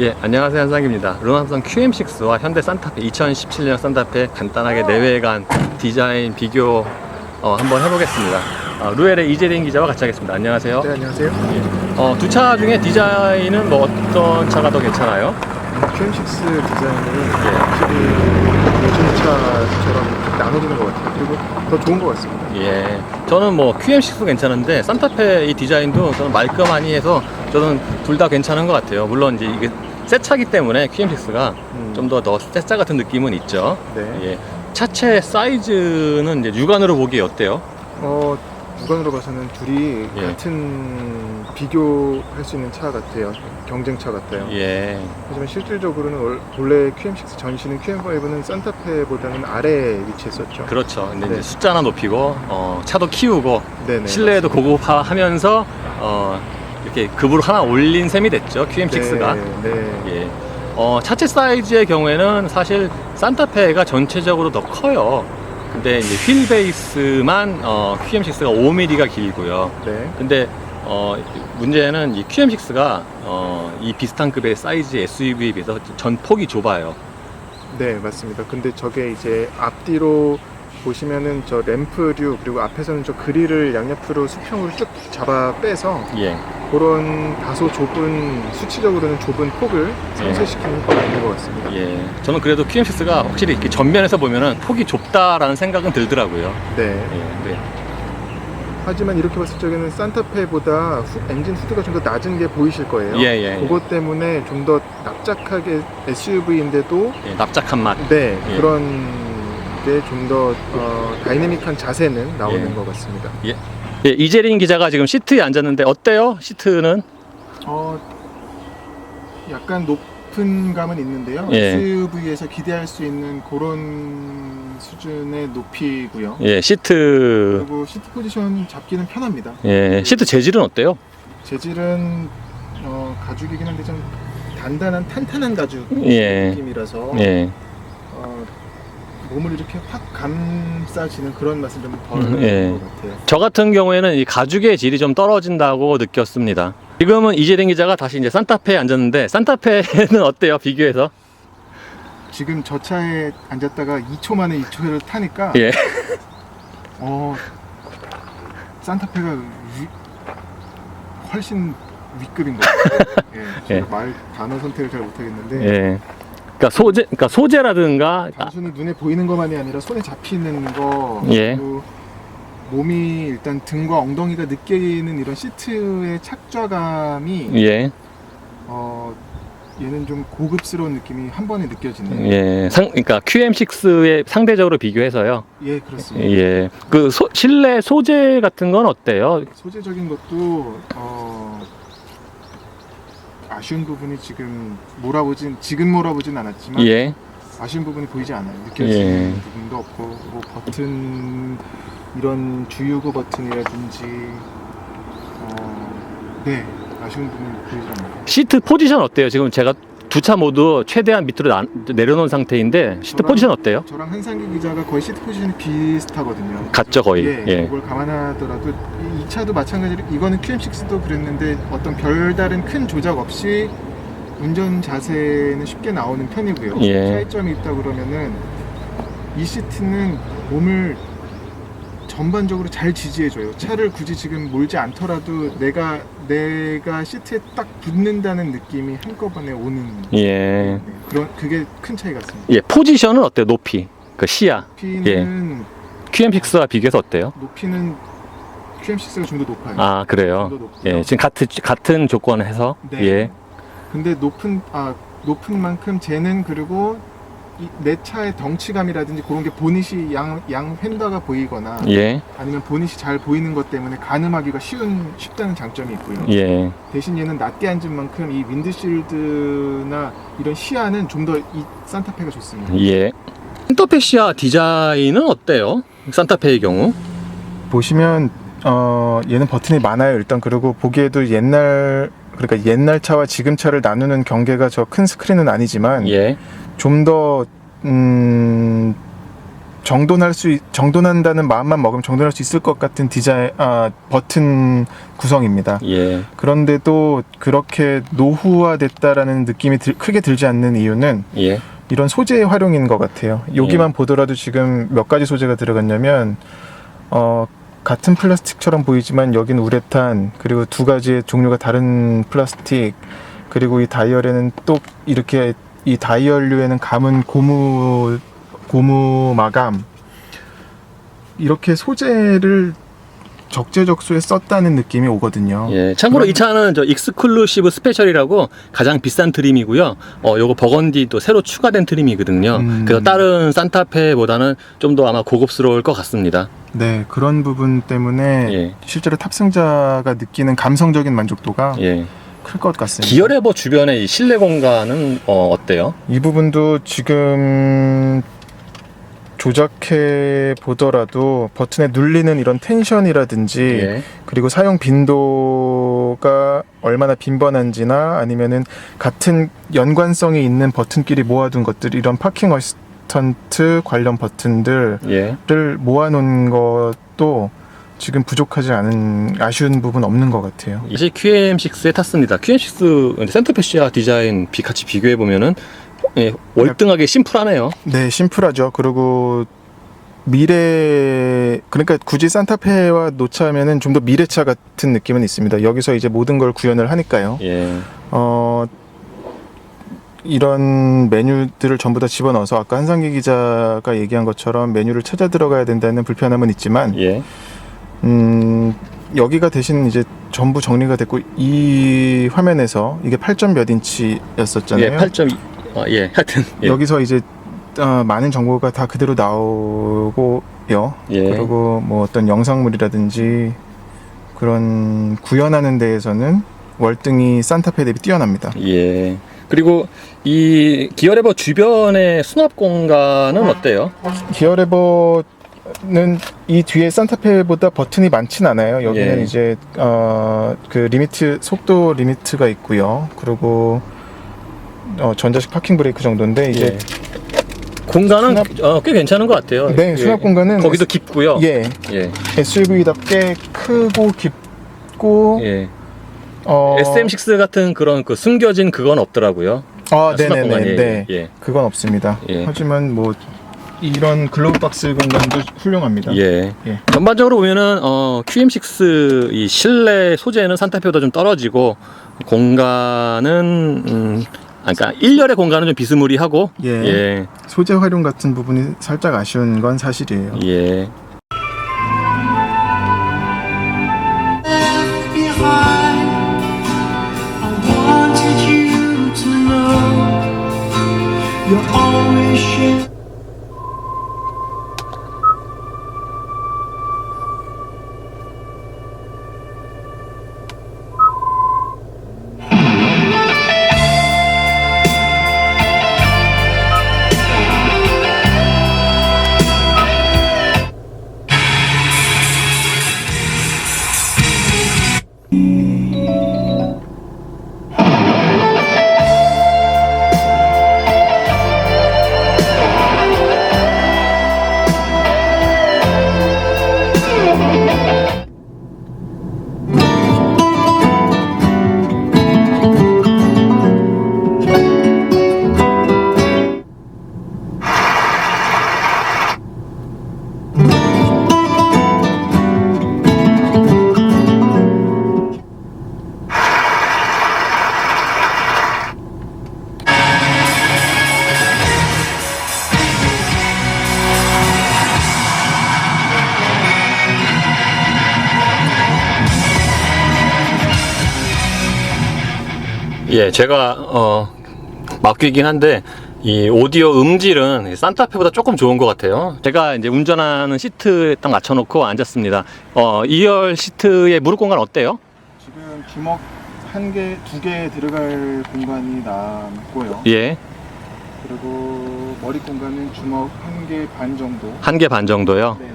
예, 안녕하세요. 한상입니다. 르노삼성 QM6와 현대 산타페 2017년 산타페 간단하게 내외관 디자인 비교 어, 한번 해보겠습니다. 어, 루엘의 이재린 기자와 같이 하겠습니다. 안녕하세요. 네, 안녕하세요. 어, 두 차 중에 디자인은 뭐 어떤 차가 더 괜찮아요? QM6 디자인은 예. 확실히 요즘 차처럼 나눠지는 것 같아요. 그리고 더 좋은 것 같습니다. 예, 저는 뭐 QM6도 괜찮은데 산타페 이 디자인도 저는 말끔하니 해서 저는 둘 다 괜찮은 것 같아요. 물론 이제 이게 새 차기 때문에 QM6가 음. 좀더 더새차 같은 느낌은 있죠. 네. 예, 차체 사이즈는 이제 육안으로 보기에 어때요? 어, 육안으로 봐서는 둘이 예. 같은 비교할 수 있는 차 같아요. 경쟁차 같아요. 예, 하지만 실질적으로는 월- 원래 QM6 전시는 QM5는 산타페보다는 아래에 위치했었죠. 그렇죠. 근데 네. 이제 숫자나 높이고 어, 차도 키우고 네네. 실내에도 고급화하면서 어, 이렇게 급으로 하나 올린 셈이 됐죠. QM6가. 네. 네. 예. 어, 차체 사이즈의 경우에는 사실 산타페가 전체적으로 더 커요. 근데 이제 휠 베이스만 어, QM6가 5mm가 길고요. 네. 근데 어, 문제는 이 QM6가 어, 이 비슷한 급의 사이즈 SUV에 비해서 전 폭이 좁아요. 네, 맞습니다. 근데 저게 이제 앞뒤로 보시면은 저 램프류 그리고 앞에서는 저 그릴을 양옆으로 수평으로 쭉 잡아 빼서 예. 그런 다소 좁은 수치적으로는 좁은 폭을 상쇄시키는 건 아닌 것 같습니다. 예. 저는 그래도 QM6가 확실히 이렇게 전면에서 보면은 폭이 좁다라는 생각은 들더라고요. 네. 예. 네. 하지만 이렇게 봤을 적에는 산타페보다 후- 엔진 후드가 좀 더 낮은 게 보이실 거예요. 예, 예, 예. 그것 때문에 좀 더 납작하게 SUV인데도 예, 납작한 맛. 네 예. 그런 게 좀더 어, 다이내믹한 자세는 나오는 예. 것 같습니다. 예, 이재린 기자가 지금 시트에 앉았는데 어때요? 시트는? 어, 약간 높은 감은 있는데요. 예. SUV에서 기대할 수 있는 그런 수준의 높이고요. 예, 시트. 그리고 시트 포지션 잡기는 편합니다. 예, 시트 재질은 어때요? 재질은 어, 가죽이긴 한데 좀 단단한 탄탄한 가죽 예. 느낌이라서 예. 어, 몸을 이렇게 확 감싸지는 그런 맛은 좀덜 음, 예. 것 같아요. 저 같은 경우에는 이 가죽의 질이 좀 떨어진다고 느꼈습니다. 지금은 이재린 기자가 다시 이제 산타페에 앉았는데 산타페는 어때요? 비교해서? 지금 저 차에 앉았다가 2초 만에 이 초를 타니까 예. 어 산타페가 위, 훨씬 위급인 것 같아요. 예, 예. 말 단어 선택을 잘 못하겠는데 예. 그러니까 소재, 그러니까 소재라든가 아, 단순히 눈에 보이는 것만이 아니라 손에 잡히는 거 예. 그리고 몸이 일단 등과 엉덩이가 느끼는 이런 시트의 착좌감이 예, 어 얘는 좀 고급스러운 느낌이 한 번에 느껴지네요. 예, 상, 그러니까 QM6에 상대적으로 비교해서요. 예, 그렇습니다. 예, 그 소, 실내 소재 같은 건 어때요? 소재적인 것도 어, 아쉬운 부분이 지금 몰아보진 지금 몰아보진 않았지만 예, 아쉬운 부분이 보이지 않아요. 느껴지는 예. 부분도 없고 뭐 버튼 이런 주유구 버튼이라든지 어, 네 아쉬운 부분이 보이지 않아요. 시트 포지션 어때요? 지금 제가 두 차 모두 최대한 밑으로 나- 내려놓은 상태인데 시트 저랑- 포지션 어때요? 저랑 한상기 기자가 거의 시트 포지션이 비슷하거든요. 같죠 거의. 예, 예. 그걸 감안하더라도 이, 이 차도 마찬가지로 이거는 QM6도 그랬는데 어떤 별다른 큰 조작 없이 운전 자세는 쉽게 나오는 편이고요. 예. 차이점이 있다 그러면은 이 시트는 몸을 전반적으로 잘 지지해줘요. 차를 굳이 지금 몰지 않더라도 내가 내가 시트에 딱 붙는다는 느낌이 한꺼번에 오는 예. 네, 그런 그게 큰 차이 같습니다. 예, 포지션은 어때요? 높이. 그 시야. 높이는 QM6와 비교해서 어때요? 높이는 QM6가 좀 더 높아요. 아, 그래요. 좀 더 높고요. 예, 지금 같은 같은 조건을 해서 네. 예. 근데 높은 아 높은 만큼 쟤는 그리고 이, 내 차의 덩치감이라든지 그런 게 보닛이 양, 양 휀다가 보이거나 예. 아니면 보닛이 잘 보이는 것 때문에 가늠하기가 쉬운 쉽다는 장점이 있고요. 예. 대신 얘는 낮게 앉은 만큼 이 윈드실드나 이런 시야는 좀 더 이 산타페가 좋습니다. 예. 산타페 시야 디자인은 어때요? 산타페의 경우? 보시면 어 얘는 버튼이 많아요. 일단 그리고 보기에도 옛날 그러니까 옛날 차와 지금 차를 나누는 경계가 저 큰 스크린은 아니지만 예. 좀더 음, 정돈할 수 있- 정돈한다는 마음만 먹으면 정돈할 수 있을 것 같은 디자인 아 버튼 구성입니다. 예. 그런데도 그렇게 노후화됐다라는 느낌이 들- 크게 들지 않는 이유는 예. 이런 소재의 활용인 것 같아요. 여기만 보더라도 지금 몇 가지 소재가 들어갔냐면 어, 같은 플라스틱처럼 보이지만 여긴 우레탄 그리고 두 가지의 종류가 다른 플라스틱 그리고 이 다이얼에는 또 이렇게 이 다이얼류에는 감은 고무 고무 마감. 이렇게 소재를 적재적소에 썼다는 느낌이 오거든요. 예. 참고로 이 차는 저 익스클루시브 스페셜이라고 가장 비싼 트림이고요. 어, 요거 버건디도 새로 추가된 트림이거든요. 음. 그래서 다른 산타페보다는 좀 더 아마 고급스러울 것 같습니다. 네, 그런 부분 때문에 예. 실제로 탑승자가 느끼는 감성적인 만족도가 예. 클 것 같습니다. 기어레버 주변의 이 실내 공간은 어, 어때요? 이 부분도 지금 조작해 보더라도 버튼에 눌리는 이런 텐션이라든지 예. 그리고 사용 빈도가 얼마나 빈번한지나 아니면은 같은 연관성이 있는 버튼끼리 모아둔 것들 이런 파킹 어시스턴트 관련 버튼들을 예. 모아놓은 것도 지금 부족하지 않은 아쉬운 부분 없는 것 같아요. 사실 QM6에 탔습니다. QM6 센터페시아 디자인 비 같이 비교해 보면은 예, 월등하게 심플하네요. 네, 심플하죠. 그리고 미래 그러니까 굳이 산타페와 놓자면은 좀 더 미래차 같은 느낌은 있습니다. 여기서 이제 모든 걸 구현을 하니까요. 예. 어 이런 메뉴들을 전부 다 집어넣어서 아까 한상기 기자가 얘기한 것처럼 메뉴를 찾아 들어가야 된다는 불편함은 있지만 예. 음 여기가 대신 이제 전부 정리가 됐고 이 화면에서 이게 8점 몇 인치였었잖아요. 예, 8.2. 아, 예. 하여튼 예. 여기서 이제 어, 많은 정보가 다 그대로 나오고요. 예. 그리고 뭐 어떤 영상물이라든지 그런 구현하는 데에서는 월등히 산타페 대비 뛰어납니다. 예. 그리고 이 기어레버 주변의 수납 공간은 어때요? 기어레버는 이 뒤에 산타페보다 버튼이 많진 않아요. 여기는 예. 이제 어, 그 리미트 속도 리미트가 있고요. 그리고 어, 전자식 파킹 브레이크 정도인데 이제 예. 공간은 어, 꽤 괜찮은 것 같아요. 네 예. 수납 공간은 거기도 깊고요. 예 예. SUV답게 크고 깊고 예. 어, SM6 같은 그런 그 숨겨진 그건 없더라고요. 아, 수납 네네네. 공간이. 네. 예. 그건 없습니다. 예. 하지만 뭐 이런 글로브 박스 공간도 훌륭합니다. 예. 예. 전반적으로 보면은 어, QM6 이 실내 소재는 산타페보다 좀 떨어지고 공간은 음, 아, 그러니까 1열의 공간은 좀 비스무리하고 예. 예. 소재 활용 같은 부분이 살짝 아쉬운 건 사실이에요. 예. you're always. 예, 제가 어 맡기긴 한데 이 오디오 음질은 산타페보다 조금 좋은 것 같아요. 제가 이제 운전하는 시트에 딱 맞춰놓고 앉았습니다. 어 2열 시트의 무릎 공간 어때요? 지금 주먹 한 개, 두 개 들어갈 공간이 남고요. 예, 그리고 머리 공간은 주먹 한 개 반 정도. 한 개 반 정도요. 네네.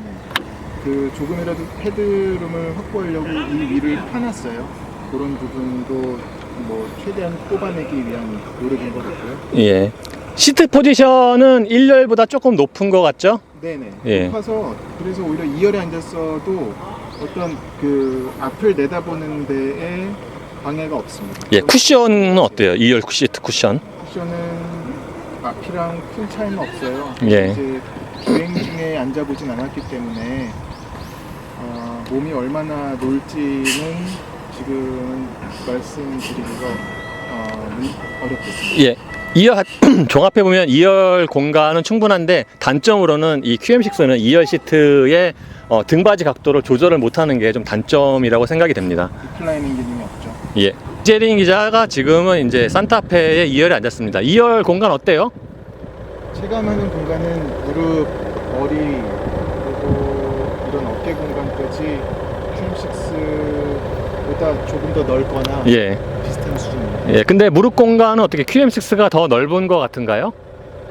그 조금이라도 헤드룸을 확보하려고 이 위를 파놨어요. 그런 부분도 뭐 최대한 뽑아내기 위한 노력인 것 같고요. 예, 시트 포지션은 1열보다 조금 높은 것 같죠? 네네. 예. 높아서 그래서 오히려 2열에 앉았어도 어떤 그 앞을 내다보는 데에 방해가 없습니다. 예, 쿠션은 어때요? 2열 시트 쿠션? 쿠션은 앞이랑 큰 차이는 없어요. 예. 이제 주행 중에 앉아보진 않았기 때문에 어, 몸이 얼마나 놀지는 지금 말씀드리기가 어, 어렵겠습니다. 예. 2열 종합해 보면 2열 공간은 충분한데 단점으로는 이 QM6는 2열 시트의 어, 등받이 각도를 조절을 못하는 게 좀 단점이라고 생각이 됩니다. 리클라이닝 기능이 없죠. 예. 제린 기자가 지금은 이제 산타페의 2열에 앉았습니다. 2열 공간 어때요? 체감하는 공간은 무릎, 머리 그리고 이런 어깨 공간까지 QM6 보다 조금 더 넓거나 예. 비슷한 수준입니다. 예. 근데 무릎 공간은 어떻게 QM6가 더 넓은 것 같은가요?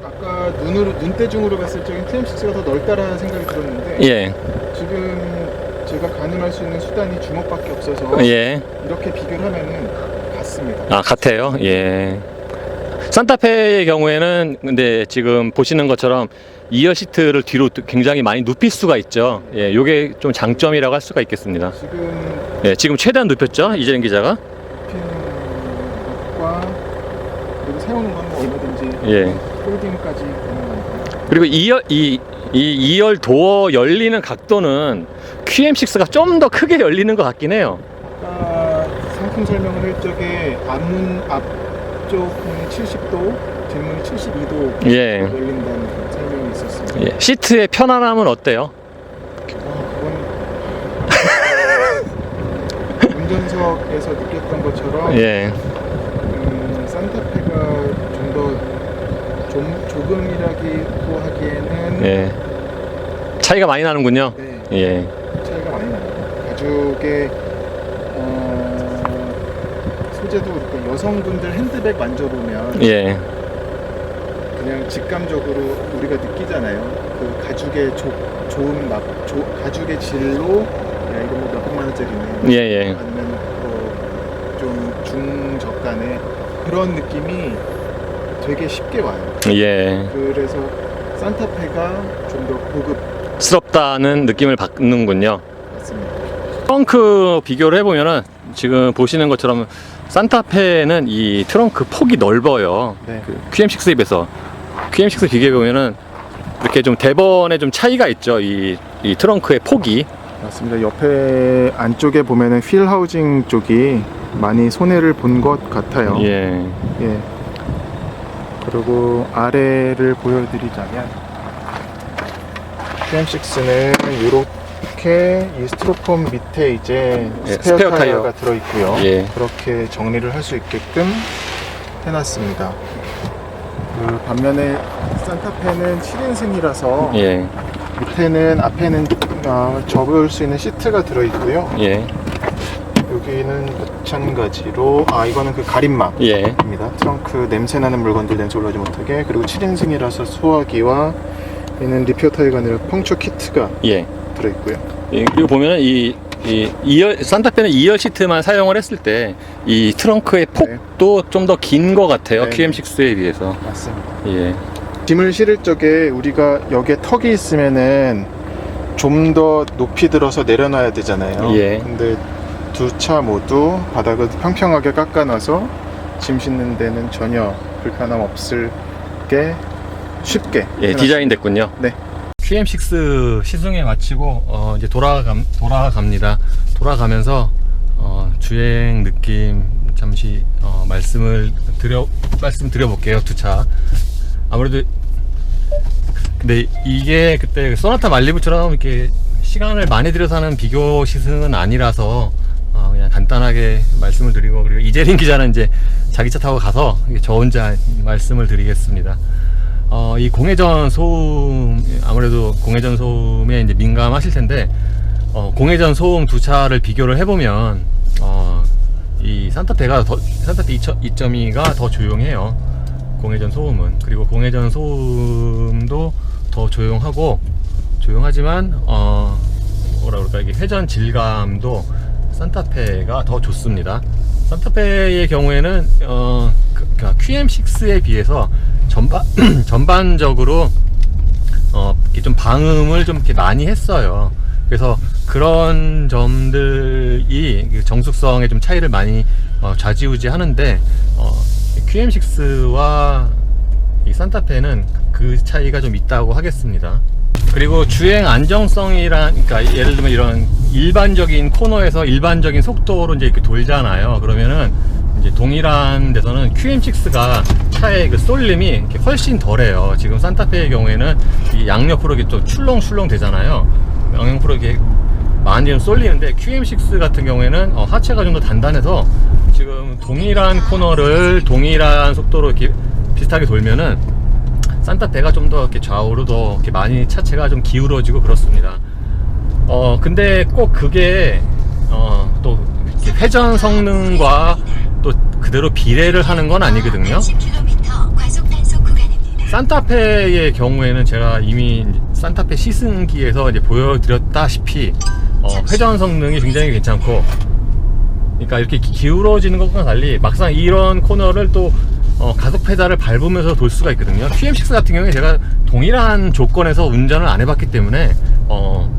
아까 눈으로 눈대중으로 봤을 적엔 QM6가 더 넓다라는 생각이 들었는데 예. 지금 제가 가늠할 수 있는 수단이 주먹밖에 없어서 예. 이렇게 비교를 하면은 같습니다. 아, 같아요. 예. 산타페의 경우에는 근데 지금 보시는 것처럼 2열 시트를 뒤로 굉장히 많이 눕힐 수가 있죠. 예, 요게 좀 장점이라고 할 수가 있겠습니다. 지금 예, 지금 최대한 눕혔죠. 이재린 기자가. 것과 그리고 세우는 건뭐 얼마든지 예. 홀딩까지 가능하니까 그리고 2열 이, 이 2열 도어 열리는 각도는 QM6가 좀 더 크게 열리는 것 같긴 해요. 아까 상품 설명을 할 적에 앞문 앞쪽 문이 70도, 뒷문이 72도 예. 열린다는 있었습니다. 예. 시트의 편안함은 어때요? 아, 운전석에서 느꼈던 것처럼 예. 음, 산타페가 좀더좀 조금이라고 하기에는 예. 차이가 많이 나는군요. 네, 예. 차이가 많이 나요. 가죽의 어, 소재도 그렇고 여성분들 핸드백 만져보면 예. 그냥 직감적으로 우리가 느끼잖아요. 그 가죽의 조, 좋은 맛, 조, 가죽의 질로 야 이거 뭐 몇백만 원짜리네. 예, 예. 아니면 뭐좀 중저간의 그런 느낌이 되게 쉽게 와요. 예. 그래서 산타페가 좀 더 고급 스럽다는 느낌을 받는군요. 같습니다. 트렁크 비교를 해보면은 지금 보시는 것처럼 산타페는 이 트렁크 폭이 넓어요. 네. 그 QM6에 비해서 QM6 비교해 보면은 이렇게 좀 대번에 좀 차이가 있죠. 이, 이 트렁크의 폭이. 맞습니다. 옆에 안쪽에 보면은 휠 하우징 쪽이 많이 손해를 본 것 같아요. 예. 예. 그리고 아래를 보여드리자면 QM6는 이렇게 이 스티로폼 밑에 이제 예, 스페어, 스페어 타이어. 타이어가 들어있고요. 예. 그렇게 정리를 할 수 있게끔 해놨습니다. 그 반면에 산타페는 7인승이라서 예. 밑에는 앞에는 어, 접을 수 있는 시트가 들어있고요. 예. 여기는 마찬가지로 아 이거는 그 가림막 예. 입니다. 트렁크 냄새 나는 물건들 냄새 올라오지 못하게 그리고 7인승이라서 소화기와 얘는 타이어가 아니라 펑처 키트가 예. 들어있고요. 예, 그리고 보면은 이, 이 2열, 산타페는 2열 시트만 사용을 했을 때 이 트렁크의 폭도 좀 더 긴 것 같아요. 네. QM6에 비해서. 맞습니다. 예. 짐을 실을 적에 우리가 여기에 턱이 있으면은 좀 더 높이 들어서 내려놔야 되잖아요. 예. 근데 두 차 모두 바닥을 평평하게 깎아놔서 짐 싣는 데는 전혀 불편함 없을 게 쉽게 예, 해놨습니다. 디자인 됐군요. 네. QM6 시승에 마치고 어, 이제 돌아감 돌아갑니다. 돌아가면서 어, 주행 느낌 잠시 어, 말씀을 드려 말씀 드려볼게요. 두 차. 아무래도 근데 이게 그때 소나타 말리부처럼 이렇게 시간을 많이 들여서 하는 비교 시승은 아니라서 어, 그냥 간단하게 말씀을 드리고 그리고 이재린 기자는 이제 자기 차 타고 가서 저 혼자 말씀을 드리겠습니다. 어, 이 공회전 소음 아무래도 공회전 소음에 이제 민감하실 텐데 어, 공회전 소음 두 차를 비교를 해보면 어, 이 산타페가 더 산타페 2.2가 더 조용해요. 공회전 소음은 그리고 공회전 소음도 더 조용하고 조용하지만 어 뭐라 그럴까 이게 회전 질감도 산타페가 더 좋습니다. 산타페의 경우에는 어 그- 그러니까 QM6에 비해서 전반 전반적으로 어, 좀 방음을 좀 이렇게 많이 했어요. 그래서 그런 점들이 그 정숙성의 좀 차이를 많이 어, 좌지우지 하는데 어, QM6와 이 산타페는 그 차이가 좀 있다고 하겠습니다. 그리고 주행 안정성이란, 그러니까 예를 들면 이런 일반적인 코너에서 일반적인 속도로 이제 이렇게 돌잖아요. 그러면은 이제 동일한 데서는 QM6가 차의 그 쏠림이 이렇게 훨씬 덜해요. 지금 산타페의 경우에는 이 양옆으로 이렇게 또 출렁출렁 되잖아요. 양옆으로 이렇게 많이 좀 쏠리는데 QM6 같은 경우에는 어, 하체가 좀 더 단단해서 지금 동일한 코너를 동일한 속도로 이렇게 비슷하게 돌면은 산타페가 좀 더 이렇게 좌우로 더 이렇게 많이 차체가 좀 기울어지고 그렇습니다. 어 근데 꼭 그게 어 또 회전 성능과 또 그대로 비례를 하는 건 아니거든요. 10km 과속 단속 구간입니다. 산타페의 경우에는 제가 이미 산타페 시승기에서 이제 보여드렸다시피 어, 회전 성능이 굉장히 괜찮고 그러니까 이렇게 기- 기울어지는 것과 달리 막상 이런 코너를 또 어, 가속 페달을 밟으면서 돌 수가 있거든요 QM6 같은 경우에 제가 동일한 조건에서 운전을 안 해봤기 때문에 어,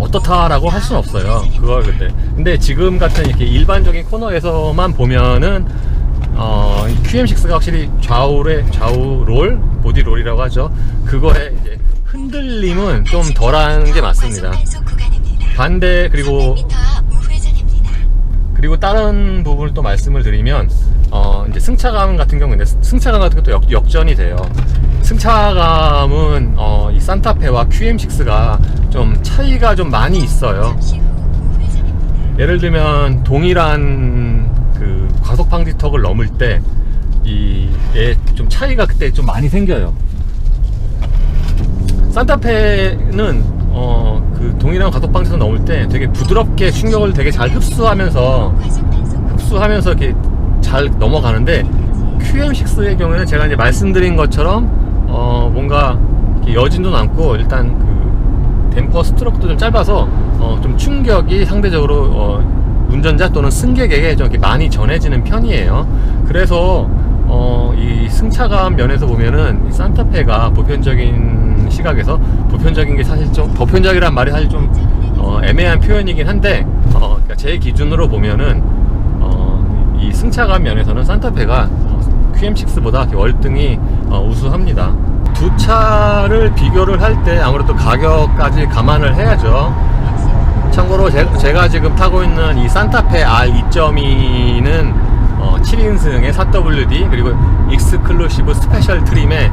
어떻다라고 할 수는 없어요. 그걸 근데 근데 지금 같은 이렇게 일반적인 코너에서만 보면은 어, 이 QM6가 확실히 좌우의 좌우 롤, 보디 롤이라고 하죠. 그거에 이제 흔들림은 좀 덜한 게 맞습니다. 반대 그리고 300m 앞 우회전입니다. 그리고 다른 부분을 또 말씀을 드리면 어 이제 승차감 같은 경우는 승차감 같은 것도 역, 역전이 돼요. 승차감은 어, 이 산타페와 QM6가 좀 차이가 좀 많이 있어요. 예를 들면 동일한 그 과속 방지턱을 넘을 때 이에 좀 차이가 그때 좀 많이 생겨요. 산타페는 어 그 동일한 과속 방지턱 넘을 때 되게 부드럽게 충격을 되게 잘 흡수하면서 흡수하면서 이렇게 잘 넘어가는데 QM6의 경우에는 제가 이제 말씀드린 것처럼 어 뭔가 여진도 남고 일단 그 댐퍼 스트로크도 좀 짧아서 어 좀 충격이 상대적으로 어 운전자 또는 승객에게 좀 이렇게 많이 전해지는 편이에요. 그래서 어 이 승차감 면에서 보면은 이 산타페가 보편적인 시각에서 보편적인 게 사실 좀 보편적이란 말이 사실 좀 어, 애매한 표현이긴 한데 어, 그러니까 제 기준으로 보면은 어, 이 승차감 면에서는 산타페가 어, QM6보다 월등히 어, 우수합니다. 두 차를 비교를 할 때 아무래도 가격까지 감안을 해야죠. 참고로 제, 가 지금 타고 있는 이 산타페 R2.2는 어, 7인승의 4WD 그리고 익스클루시브 스페셜 트림에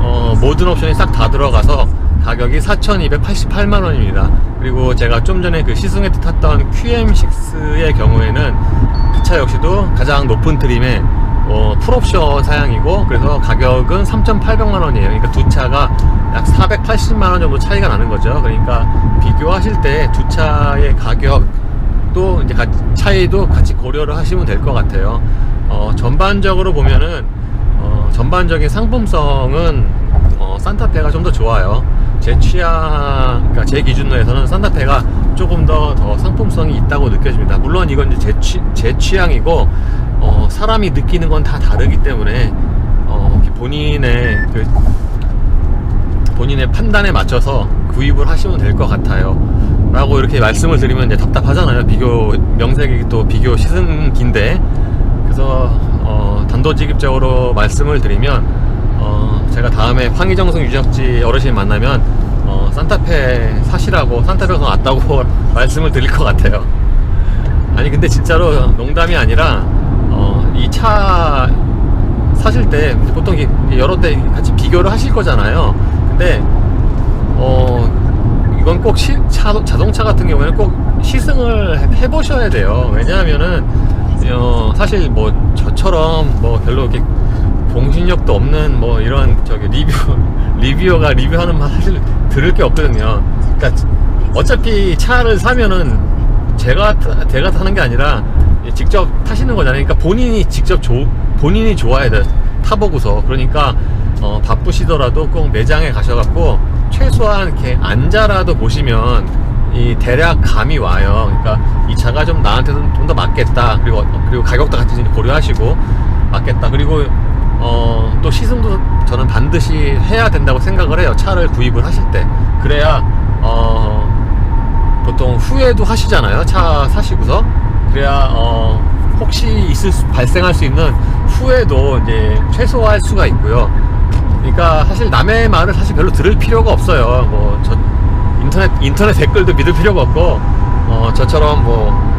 어, 모든 옵션이 싹 다 들어가서 가격이 4,288만 원입니다. 그리고 제가 좀 전에 그 시승에 탔던 QM6의 경우에는 그 차 역시도 가장 높은 트림에 어, 풀옵션 사양이고 그래서 가격은 3,800만 원이에요. 그러니까 두 차가 약 480만 원 정도 차이가 나는 거죠. 그러니까 비교하실 때 두 차의 가격도 이제 가- 차이도 같이 고려를 하시면 될 것 같아요. 어, 전반적으로 보면은 어, 전반적인 상품성은 어, 산타페가 좀 더 좋아요. 제 취향, 그러니까 제 기준으로서는 산타페가 조금 더, 더 상품성이 있다고 느껴집니다. 물론 이건 이제 제, 취, 제 취향이고, 어, 사람이 느끼는 건 다 다르기 때문에, 어, 본인의 그, 본인의 판단에 맞춰서 구입을 하시면 될 것 같아요. 라고 이렇게 말씀을 드리면 이제 답답하잖아요. 비교, 명색이 또 비교 시승기인데. 그래서, 어, 단도직입적으로 말씀을 드리면, 어, 제가 다음에 황희정성 유적지 어르신 만나면, 어, 산타페 사시라고, 산타페가 더 낫다고 말씀을 드릴 것 같아요. 아니, 근데 진짜로 농담이 아니라, 어, 이차 사실 때 보통 여러 대 같이 비교를 하실 거잖아요. 근데 어 이건 꼭 시, 차, 자동차 같은 경우에는 꼭 시승을 해- 해보셔야 돼요. 왜냐하면은 어, 사실 뭐 저처럼 뭐 별로 이렇게 공신력도 없는 뭐 이런 저기 리뷰 리뷰어가 리뷰하는 말 사실 들을 게 없거든요. 그러니까 어차피 차를 사면은 제가 타- 제가 타는 게 아니라 직접 타시는 거잖아요. 그러니까 본인이 직접 조, 본인이 좋아야 돼 타보고서 그러니까 어, 바쁘시더라도 꼭 매장에 가셔갖고 최소한 이렇게 앉아라도 보시면 이 대략 감이 와요. 그러니까 이 차가 좀 나한테 좀더 맞겠다. 그리고 그리고 가격도 같이 고려하시고 맞겠다. 그리고 어, 또 시승도 저는 반드시 해야 된다고 생각을 해요. 차를 구입을 하실 때. 그래야 어, 보통 후회도 하시잖아요. 차 사시고서. 그래야 어, 혹시 있을 수- 발생할 수 있는 후회도 이제 최소화할 수가 있고요. 그러니까 사실 남의 말을 사실 별로 들을 필요가 없어요. 뭐 저 인터넷 인터넷 댓글도 믿을 필요가 없고 어, 저처럼 뭐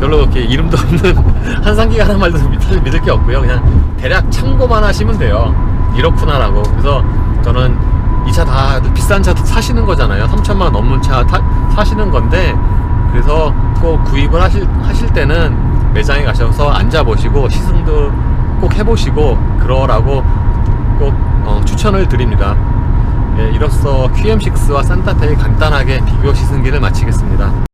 별로 그렇게 이름도 없는 한상기가 하는 말도 사실 믿을 게 없고요. 그냥 대략 참고만 하시면 돼요. 이렇구나라고. 그래서 저는 이 차 다 비싼 차 사시는 거잖아요. 3천만 원 넘는 차 타- 사시는 건데 그래서 꼭 구입을 하실 하실 때는 매장에 가셔서 앉아 보시고 시승도 꼭 해보시고 그러라고 꼭 어, 추천을 드립니다. 예, 이로써 QM6와 산타페의 간단하게 비교 시승기를 마치겠습니다.